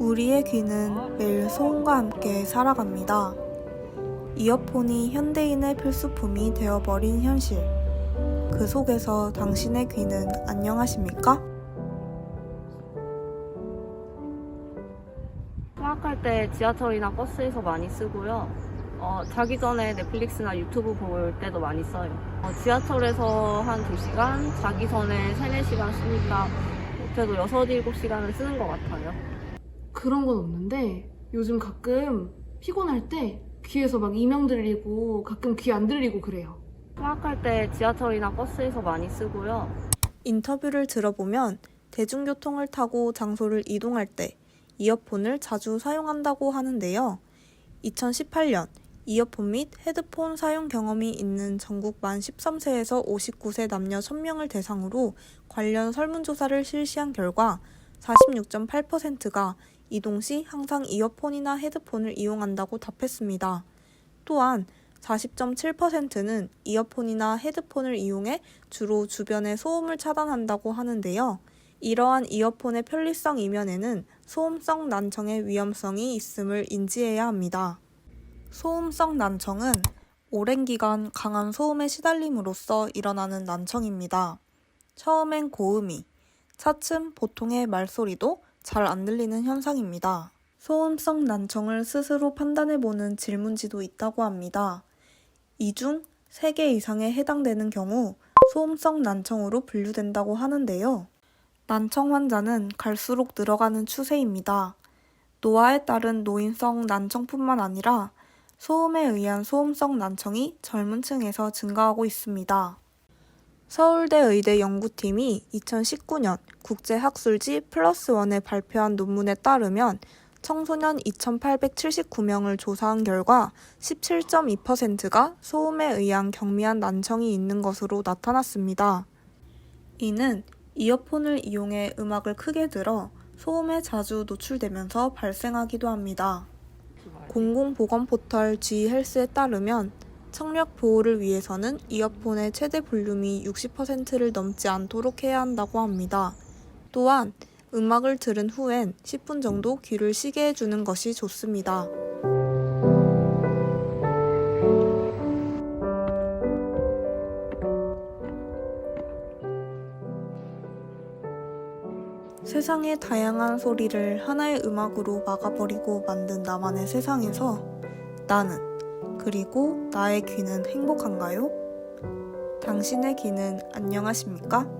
우리의 귀는 매일 소음과 함께 살아갑니다. 이어폰이 현대인의 필수품이 되어버린 현실. 그 속에서 당신의 귀는 안녕하십니까? 통학할 때 지하철이나 버스에서 많이 쓰고요. 어, 자기 전에 넷플릭스나 유튜브 볼 때도 많이 써요. 어, 지하철에서 한 2시간, 자기 전에 3, 4시간 쓰니까 못해도 6, 7시간은 쓰는 것 같아요. 그런 건 없는데 요즘 가끔 피곤할 때 귀에서 막 이명 들리고 가끔 귀 안 들리고 그래요. 통학할 때 지하철이나 버스에서 많이 쓰고요. 인터뷰를 들어보면 대중교통을 타고 장소를 이동할 때 이어폰을 자주 사용한다고 하는데요. 2018년 이어폰 및 헤드폰 사용 경험이 있는 전국 만 13세에서 59세 남녀 1000명을 대상으로 관련 설문조사를 실시한 결과 46.8%가 이동 시 항상 이어폰이나 헤드폰을 이용한다고 답했습니다. 또한 40.7%는 이어폰이나 헤드폰을 이용해 주로 주변의 소음을 차단한다고 하는데요. 이러한 이어폰의 편리성 이면에는 소음성 난청의 위험성이 있음을 인지해야 합니다. 소음성 난청은 오랜 기간 강한 소음에 시달림으로써 일어나는 난청입니다. 처음엔 고음이, 차츰 보통의 말소리도 잘 안 들리는 현상입니다. 소음성 난청을 스스로 판단해보는 질문지도 있다고 합니다. 이 중 3개 이상에 해당되는 경우 소음성 난청으로 분류된다고 하는데요. 난청 환자는 갈수록 늘어가는 추세입니다. 노화에 따른 노인성 난청뿐만 아니라 소음에 의한 소음성 난청이 젊은 층에서 증가하고 있습니다. 서울대 의대 연구팀이 2019년 국제학술지 플러스 원에 발표한 논문에 따르면 청소년 2,879명을 조사한 결과 17.2%가 소음에 의한 경미한 난청이 있는 것으로 나타났습니다. 이는 이어폰을 이용해 음악을 크게 들어 소음에 자주 노출되면서 발생하기도 합니다. 공공보건 포털 G헬스에 따르면 청력 보호를 위해서는 이어폰의 최대 볼륨이 60%를 넘지 않도록 해야 한다고 합니다. 또한 음악을 들은 후엔 10분 정도 귀를 쉬게 해주는 것이 좋습니다. 세상의 다양한 소리를 하나의 음악으로 막아버리고 만든 나만의 세상에서 나는 그리고 나의 귀는 행복한가요? 당신의 귀는 안녕하십니까?